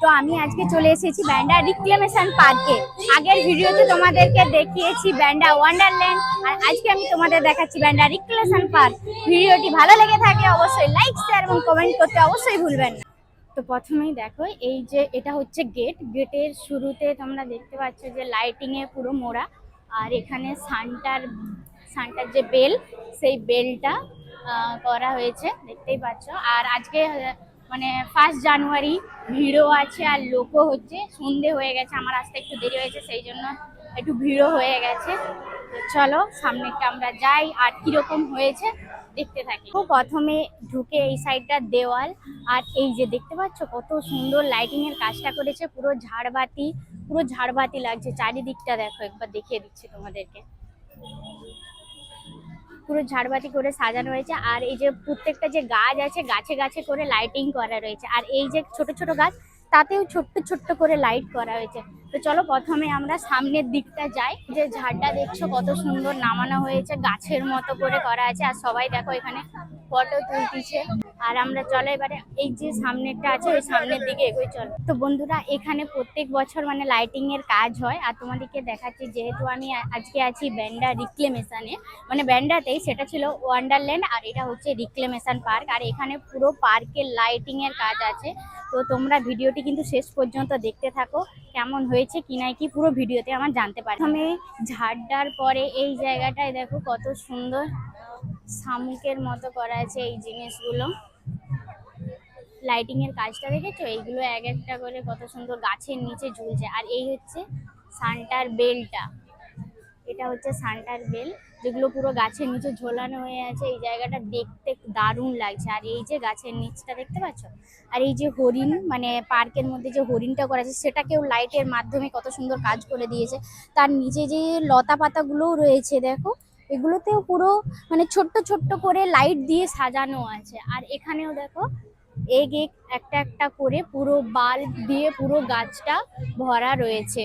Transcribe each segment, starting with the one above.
তো আমি আজকে চলে এসেছি ব্যান্ডা রিক্লেমেশন পার্কে আগের ভিডিওতে তোমাদেরকে দেখিয়েছি ব্যান্ডা ওয়ান্ডারল্যান্ড আর আজকে আমি তোমাদের দেখাচ্ছি ব্যান্ডা রিক্লেমেশন পার্ক ভিডিওটি ভালো লেগে থাকলে অবশ্যই লাইক শেয়ার এবং কমেন্ট করতে অবশ্যই ভুলবেন না। তো প্রথমেই দেখো, এই যে এটা হচ্ছে গেট গেটের শুরুতে তোমরা দেখতে পাচ্ছ যে লাইটিংয়ে পুরো মোড়া। আর এখানে সানটার সানটার যে বেল সেই বেলটা করা হয়েছে। দেখতেই পাচ্ছ। আর আজকে মানে ফার্স্ট জানুয়ারি ভিড়ও আছে আর লোকও হচ্ছে। সন্ধে হয়ে গেছে, আমার আসতে একটু দেরি হয়েছে, সেই জন্য একটু ভিড়ও হয়ে গেছে। চলো সামনেটা আমরা যাই আর কীরকম হয়েছে, দেখতে থাকি। তো প্রথমে ঢুকে এই সাইডটা দেওয়াল, আর এই যে দেখতে পাচ্ছ কত সুন্দর লাইটিং এর কাজটা করেছে, পুরো ঝাড়বাতি পুরো ঝাড়বাতি লাগছে, চারিদিকটা দেখো, একবার দেখিয়ে দিচ্ছি তোমাদেরকে। পুরো ঝাড়বাতি করে সাজানো রয়েছে। আর এই যে প্রত্যেকটা যে গাছ আছে গাছে গাছে করে লাইটিং করা রয়েছে। আর এই যে ছোট ছোট গাছ তাতেও ছোট্ট ছোট্ট করে লাইট করা হয়েছে। তো চলো প্রথমে আমরা সামনের দিকটা যাই। যে ঝাড়টা দেখছ কত সুন্দর নামানো হয়েছে গাছের মতো করে করা আছে। আর সবাই দেখো এখানে ফটো তুলতেছে। আর আমরা চলো এবারে, এই যে সামনেরটা আছে, ওই সামনের দিকে এগোই চলো। তো বন্ধুরা, এখানে প্রত্যেক বছর মানে লাইটিং এর কাজ হয়, আর তোমাদেরকে দেখাচ্ছি, যেহেতু আমি আজকে আছি ব্যান্ডা রিক্লেমেশনে মানে ব্যান্ডাতেই সেটা ছিল ওয়ান্ডারল্যান্ড আর এটা হচ্ছে রিক্লেমেশন পার্ক আর এখানে পুরো পার্কের লাইটিং এর কাজ আছে। তো তোমরা ভিডিওটি কিন্তু শেষ পর্যন্ত দেখতে থাকো, কেমন হয়েছে, কি নাই, কি পুরো ভিডিওতে আমার জানতে পারি প্রথমে ঝাড়টার পরে এই জায়গাটায় দেখো কত সুন্দর শামুকের মতো করা আছে এই জিনিসগুলো। লাইটিং এর কাজটা দেখেছ? এইগুলো এক একটা করে কত সুন্দর গাছের নিচে ঝুলছে। আর এই হচ্ছে সান্টার বেলটা এটা হচ্ছে সান্টার বেল যেগুলো পুরো গাছের নিচে ঝোলানো হয়ে আছে। এই জায়গাটা দেখতে দারুণ লাগছে। আর এই যে গাছের নিচটা দেখতে পাচ্ছ? আর এই যে হরিণ মানে পার্কের মধ্যে যে হরিণটা করা আছে, সেটাকেও লাইটের মাধ্যমে কত সুন্দর কাজ করে দিয়েছে। তার নিচে যে লতা পাতাগুলোও রয়েছে, দেখো। এগুলোতেও পুরো মানে ছোট্ট ছোট্ট করে লাইট দিয়ে সাজানো আছে। আর এখানেও দেখো, এগ এগ একটা একটা করে পুরো বাল্ব দিয়ে পুরো গাছটা ভরা রয়েছে।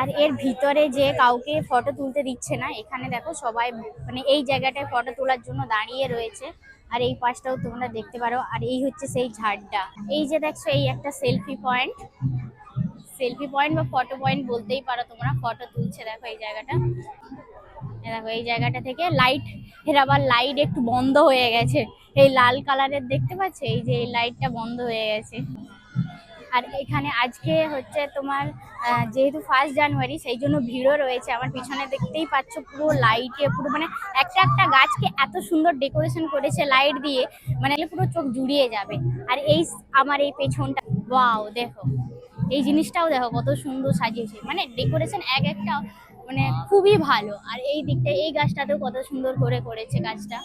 আর এর ভিতরে যে কাউকে ফটো তুলতে দিচ্ছে না, এখানে দেখো সবাই মানে এই জায়গাটায় ফটো তোলার জন্য দাঁড়িয়ে রয়েছে। আর এই পাশটাও তোমরা দেখতে পারো। আর এই হচ্ছে সেই ঝাড়টা। এই যে দেখছ, এই একটা সেলফি পয়েন্ট সেলফি পয়েন্ট বা ফটো পয়েন্ট বলতেই পারো তোমরা। ফটো তুলছে দেখো এই জায়গাটা। দেখো, এই জায়গাটা থেকে লাইটের আবার লাইট একটু বন্ধ হয়ে গেছে। এই লাল কালারের দেখতে পাচ্ছ? এই যে এই লাইটটা বন্ধ হয়ে গেছে। আর এখানে আজকে হচ্ছে তোমার যেহেতু ফার্স্ট জানুয়ারি সেই জন্য ভিড়ও রয়েছে। আমার পিছনে দেখতেই পাচ্ছ পুরো লাইটে পুরো মানে একটা একটা গাছকে এত সুন্দর ডেকোরেশন করেছে লাইট দিয়ে। মানে পুরো চোখ জুড়িয়ে যাবে। আর এই আমার এই পেছনটা ওয়াও দেখো। এই জিনিসটাও দেখো কত সুন্দর সাজিয়েছে। মানে ডেকোরেশন এক একটা মানে খুবই ভালো। আর এই দিকটা এই গাছটাতেও কত সুন্দর করে করেছে গাছটা।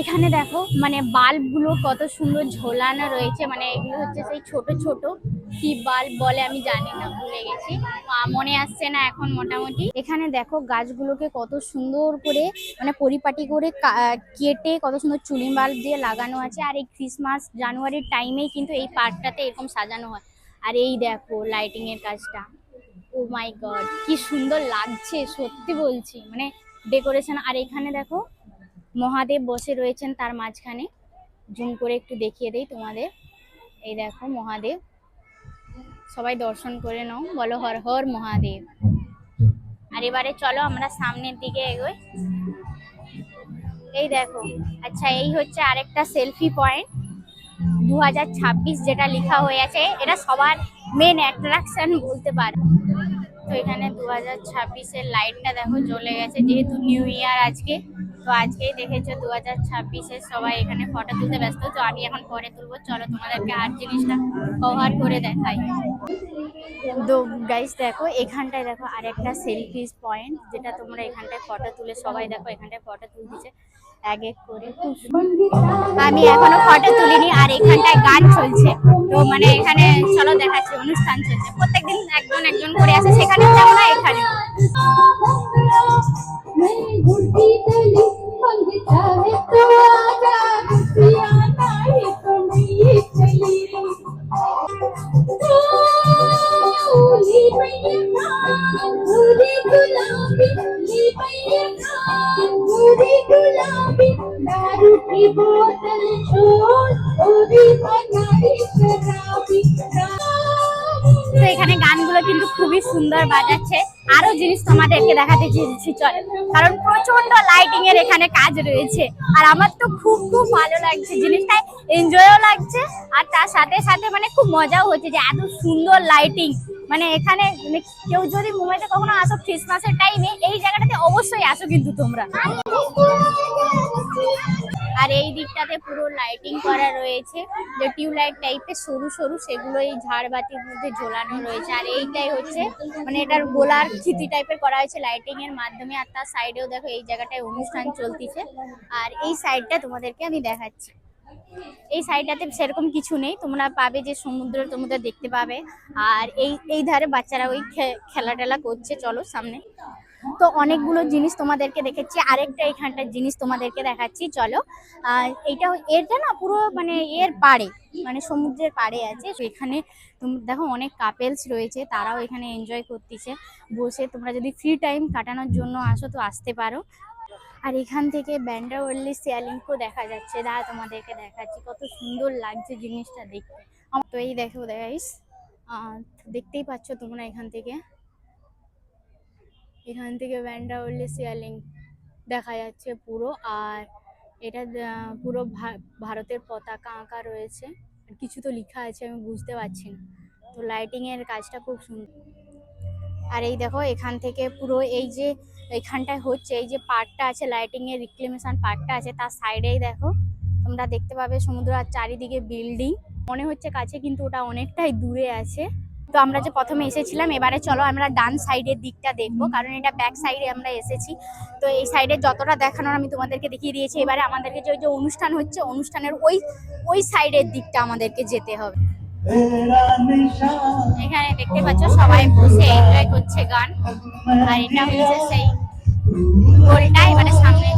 এখানে দেখো মানে বাল্বগুলো কত সুন্দর ঝোলানো রয়েছে। মানে এগুলো হচ্ছে সেই ছোট ছোট। কি বাল্ব বলে আমি জানি না ভুলে গেছি। মনে আসছে না এখন মোটামুটি। এখানে দেখো গাছগুলোকে কত সুন্দর করে মানে পরিপাটি করে কেটে কত সুন্দর চুনি বাল্ব দিয়ে লাগানো আছে। আর এই ক্রিসমাস জানুয়ারির টাইমেই কিন্তু এই পার্কটাতে এরকম সাজানো হয়। আর এই দেখো লাইটিং এর কাজটা। ও মাই গড কি সুন্দর লাগছে, সত্যি বলছি। মানে ডেকোরেশন আর এখানে দেখো, মহাদেব বসে রয়েছেন তার মাঝখানে। জুম করে একটু দেখিয়ে দেই তোমাদের। এই দেখো মহাদেব। সবাই দর্শন করে নাও, বলো হর হর মহাদেব। আর এবারে চলো আমরা সামনের দিকে এগোই। এই দেখো আচ্ছা এই হচ্ছে আরেকটা সেলফি পয়েন্ট দু হাজার ছাব্বিশ যেটা লেখা হয়ে আছে, এটা সবার মেন অ্যাট্রাকশন বলতে পারে। তো এখানে দু হাজার ছাব্বিশের লাইটটা দেখো জ্বলে গেছে, যেহেতু নিউ ইয়ার আজকে, তো আজকেই দেখেছ দু হাজার ছাব্বিশের সবাই এখানে ফটো তুলতে ব্যস্ত, তো আমি এখন পরে তুলবো। চলো তোমাদেরকে আর জিনিসটা কভার করে দেখাই। তো গাইস দেখো, এখানটায় দেখো আরেকটা সেলফি পয়েন্ট যেটা তোমরা এখানটায় ফটো তুলে, সবাই দেখো এখানটায় ফটো তুলতেছে। এক এক করে আমি এখনও ফটো তুলিনি আর এখানটায় গান চলছে। তো মানে এখানে চলো দেখাচ্ছি, অনুষ্ঠান চলছে। প্রত্যেকদিন একজন একজন করে আসে, সেখানে যাব না এখানে? এখানে গানগুলো কিন্তু খুবই সুন্দর বাজাচ্ছে। আরও জিনিস তোমাদেরকে দেখাতে চেয়েছি, চলে। কারণ প্রচণ্ড লাইটিং এর এখানে কাজ রয়েছে। আর আমার তো খুব খুব ভালো লাগছে, জিনিসটা এনজয়ও লাগছে। আর তার সাথে সাথে মানে খুব মজাও হচ্ছে যে এত সুন্দর লাইটিং মানে এখানে মানে কেউ যদি মুম্বাইতে কখনো আসো ক্রিসমাসের টাইমে এই জায়গাটাতে অবশ্যই আসো কিন্তু তোমরা। আর এই দিকটাতে পুরো লাইটিং করা রয়েছে। যে টিউবলাইট টাইপের সরু সরু সেগুলো এই ঝাড়বাতির মধ্যে ঝোলানো রয়েছে। আর এইটাই হচ্ছে মানে এটার গোলার খিতি টাইপের করা হয়েছে লাইটিং এর মাধ্যমে। আর তার সাইডেও দেখো এই জায়গাটায় অনুষ্ঠান চলতিছে। আর এই সাইডটা তোমাদেরকে আমি দেখাচ্ছি। এই সাইডটাতে সেরকম কিছু নেই। তোমরা পাবে যে সমুদ্র সমুদ্র দেখতে পাবে। আর এই এই ধারে বাচ্চারা ওই খেলা টেলা করছে। চলো সামনে। তো অনেকগুলো জিনিস তোমাদেরকে দেখেছি। আরেকটা এখানটার জিনিস তোমাদেরকে দেখাচ্ছি। চলো। আর এইটা এটা না পুরো মানে এর পাড়ে মানে সমুদ্রের পাড়ে আছে। এখানে দেখো অনেক কাপেলস রয়েছে। তারাও এখানে এনজয় করতেছে। বসে তোমরা যদি ফ্রি টাইম কাটানোর জন্য আসো তো আসতে পারো। আর এখান থেকে ব্যান্ডার ওয়ার্ল্ডলি সিয়ালিংকও দেখা যাচ্ছে। দাঁড়া তোমাদেরকে দেখাচ্ছি, কত সুন্দর লাগছে জিনিসটা দেখতে। তো এই দেখো গাইস দেখতেই পাচ্ছ তোমরা এখান থেকে। এখান থেকে ব্যান্ডা সিয়ালিং দেখা যাচ্ছে পুরো, আর এটা পুরো ভারতের পতাকা আঁকা রয়েছে। আর কিছু তো লেখা আছে, আমি বুঝতে পারছি না। তো লাইটিং এর কাজটা খুব সুন্দর। আর এই দেখো, এখান থেকে পুরো এই যে এখানটায় হচ্ছে, এই যে পার্কটা আছে লাইটিং এর রিক্লেমেশন পার্কটা আছে, তার সাইডেই দেখো, তোমরা দেখতে পাবে সমুদ্র আর চারিদিকে বিল্ডিং মনে হচ্ছে কাছে কিন্তু ওটা অনেকটাই দূরে আছে। তো আমরা যে প্রথমে এসেছিলাম, এবারে চলো আমরা ডান সাইডের দিকটা দেখব, কারণ এটা ব্যাক সাইডে আমরা এসেছি। তো এই সাইডে যতটা দেখানোর আমি তোমাদেরকে দেখিয়ে দিয়েছি, এবারে আমাদেরকে যে, ওই যে অনুষ্ঠান হচ্ছে, অনুষ্ঠানের ওই ওই সাইডের দিকটা আমাদেরকে যেতে হবে। এখানে দেখতে পাচ্ছ সবাই বসে এনজয় করছে গান। আর এটা হচ্ছে সেই গোলটাই মানে সামনে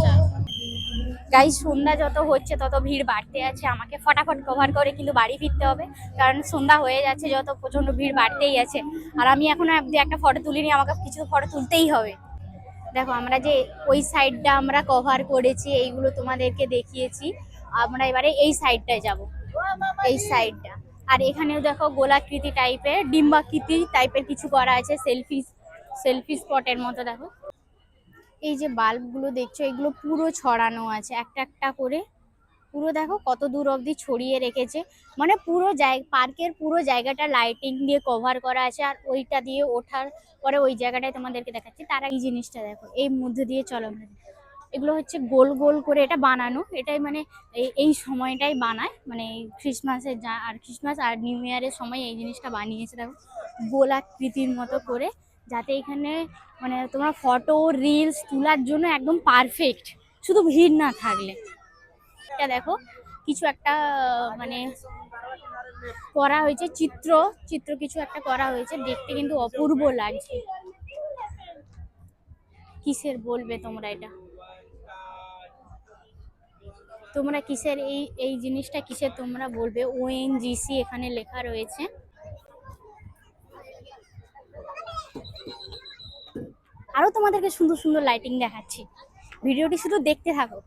গাই সন্ধ্যা যত হচ্ছে, তত ভিড় বাড়তে আছে। আমাকে ফটাফট কভার করে কিন্তু বাড়ি ফিরতে হবে, কারণ সন্ধ্যা হয়ে যাচ্ছে, যত প্রচণ্ড ভিড় বাড়তেই আছে। আর আমি এখনও অব্দি একটা ফটো তুলিনি, আমাকে কিছু ফটো তুলতেই হবে। দেখো, আমরা যে ওই সাইডটা আমরা কভার করেছি, এইগুলো তোমাদেরকে দেখিয়েছি। আমরা এবারে এই সাইডটায় যাব। এই সাইডটা আর এখানেও দেখো গোলাকৃতি টাইপের ডিম্বাকৃতি টাইপের কিছু করা আছে সেলফি সেলফি স্পটের মতো দেখো। এই যে বাল্বগুলো দেখছ, এগুলো পুরো ছড়ানো আছে, একটা একটা করে। পুরো দেখো কত দূর অবধি ছড়িয়ে রেখেছে। মানে পুরো জায়গা পার্কের পুরো জায়গাটা লাইটিং দিয়ে কভার করা আছে, আর ওইটা দিয়ে ওঠার পরে ওই জায়গাটায় তোমাদেরকে দেখাচ্ছি। তারা এই জিনিসটা দেখো, এই মধ্যে দিয়ে চলো। এগুলো হচ্ছে গোল গোল করে এটা বানানো। এটাই মানে এই- সময়টাই বানায়। মানে এই ক্রিসমাসের যা, আর ক্রিসমাস আর নিউ ইয়ারের সময় এই জিনিসটা বানিয়েছে দেখো। গোলাকৃতির মতো করে, যাতে এখানে মানে তোমার ফটো রিলস তোলার জন্য একদম পারফেক্ট শুধু ভিড় না থাকলে। এটা দেখো, কিছু একটা মানে করা হয়েছে চিত্র। চিত্র কিছু একটা করা হয়েছে, দেখতে কিন্তু অপূর্ব লাগছে। কিসের বলবে তোমরা এটা? তোমরা কিসের এই এই জিনিসটা কিসের তোমরা বলবে? ওএনজিসি এখানে লেখা রয়েছে। আরও তোমাদেরকে সুন্দর সুন্দর লাইটিং দেখাচ্ছি। ভিডিওটি শুধু দেখতে থাকো।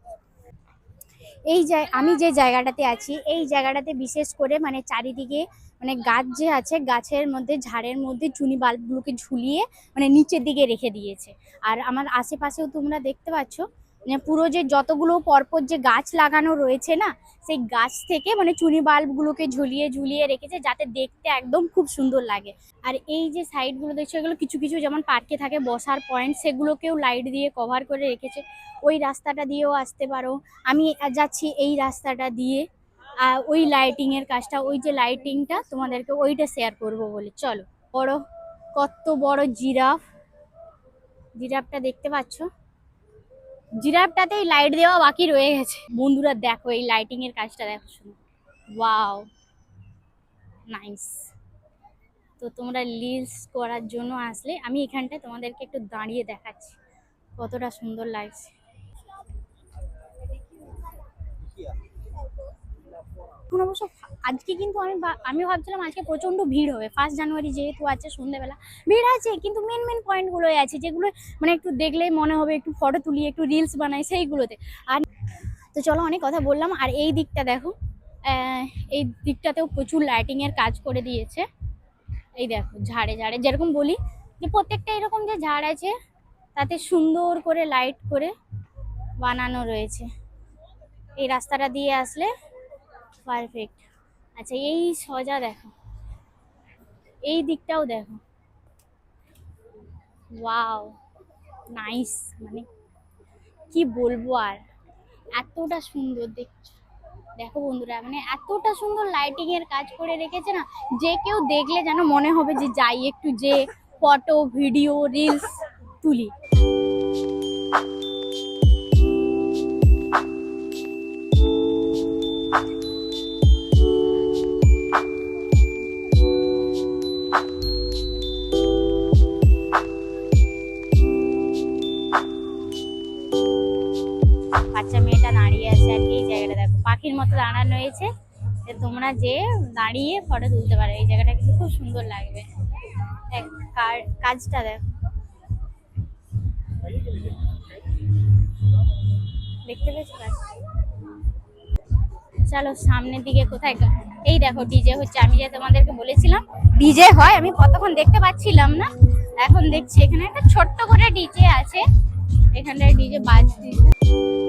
এই আমি যে জায়গাটাতে আছি, এই জায়গাটাতে বিশেষ করে মানে চারিদিকে মানে গাছ যে আছে, গাছের মধ্যে, ঝাড়ের মধ্যে চুনি বাল্বগুলোকে ঝুলিয়ে মানে নিচের দিকে রেখে দিয়েছে। আর আমার আশেপাশেও তোমরা দেখতে পাচ্ছ পুরো যে যতগুলো পরপর যে গাছ লাগানো রয়েছে না, সেই গাছ থেকে মানে চুনি বাল্বগুলোকে ঝুলিয়ে ঝুলিয়ে রেখেছে যাতে দেখতে একদম খুব সুন্দর লাগে। আর এই যে সাইডগুলো দেখছ, এগুলো কিছু কিছু যেমন পার্কে থাকে, বসার পয়েন্ট সেগুলোকেও লাইট দিয়ে কভার করে রেখেছে। ওই রাস্তাটা দিয়েও আসতে পারো। আমি যাচ্ছি এই রাস্তাটা দিয়ে। আর ওই লাইটিং এর কাজটা, ওই যে লাইটিংটা তোমাদেরকে ওইটা শেয়ার করব বলে। চলো, বড়, কত বড় জিরাফ। জিরাফটা দেখতে পাচ্ছ? জিরাফটাতেই লাইট দেওয়া বাকি রয়ে গেছে। বন্ধুরা, দেখো এই লাইটিং এর কাজটা দেখো শুনো। ওয়াও নাইস তো তোমরা লিলস করার জন্য আসলে আমি এখানটায় তোমাদেরকে একটু দাঁড়িয়ে দেখাচ্ছি। কতটা সুন্দর লাগছে। এখন অবশ্য আজকে কিন্তু আমি আমি ভাবছিলাম আজকে প্রচণ্ড ভিড় হবে। ফার্স্ট জানুয়ারি যেহেতু আছে সন্ধ্যেবেলা ভিড় আছে, কিন্তু মেন মেন পয়েন্টগুলোই আছে, যেগুলো মানে একটু দেখলেই মনে হবে, একটু ফটো তুলি, একটু রিলস বানাই সেইগুলোতে। আর তো চলো অনেক কথা বললাম, আর এই দিকটা দেখো। এই দিকটাতেও প্রচুর লাইটিংয়ের কাজ করে দিয়েছে। এই দেখো, ঝাড়ে ঝাড়ে, যেরকম বলি যে প্রত্যেকটা এরকম যে ঝাড় আছে, তাতে সুন্দর করে লাইট করে বানানো রয়েছে। এই রাস্তাটা দিয়ে আসলে পারফেক্ট আচ্ছা এই সজা দেখো। এই দিকটাও দেখো। ওয়াও নাইস মানে কি বলব আর? এতটা সুন্দর দেখছ, দেখো বন্ধুরা মানে এতটা সুন্দর লাইটিং এর কাজ করে রেখেছে না, যে কেউ দেখলে যেন মনে হবে যে যাই, একটু যে ফটো ভিডিও রিলস তুলি। যে তোমরা যে দাঁড়িয়ে ফটো তুলতে পারো। এই জায়গাটা কিন্তু খুব সুন্দর লাগবে। দেখ কাজটা দেখ। দেখতে পেয়েছ চলো, সামনের দিকে কোথায় এই দেখো ডিজে হচ্ছে। আমি যে তোমাদেরকে বলেছিলাম ডিজে হয়, আমি কতক্ষণ দেখতে পাচ্ছিলাম না। এখন দেখছি, এখানে একটা ছোট্ট করে ডিজে আছে। এখানটায় ডিজে বাজছে। তো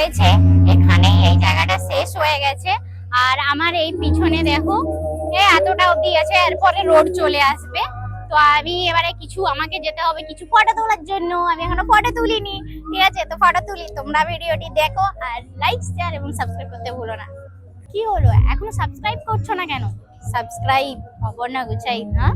হয়েছে। এখানে এই জায়গাটা শেষ হয়ে গেছে। আর আমার এই পিছনে দেখো, এ এতটা অবধি আছে এরপরে রোড চলে আসবে। তো আমি এবারে কিছু, আমাকে যেতে হবে কিছু ফটো তোলার জন্য। আমি এখনও ফটো তুলিনি, ঠিক আছে? তো ফটো তুলি, তোমরা ভিডিওটি দেখো আর লাইক শেয়ার এবং সাবস্ক্রাইব করতে ভুলো না। কি হলো? এখনও সাবস্ক্রাইব করছ না কেন? সাবস্ক্রাইব অপর্ণা গুছাই না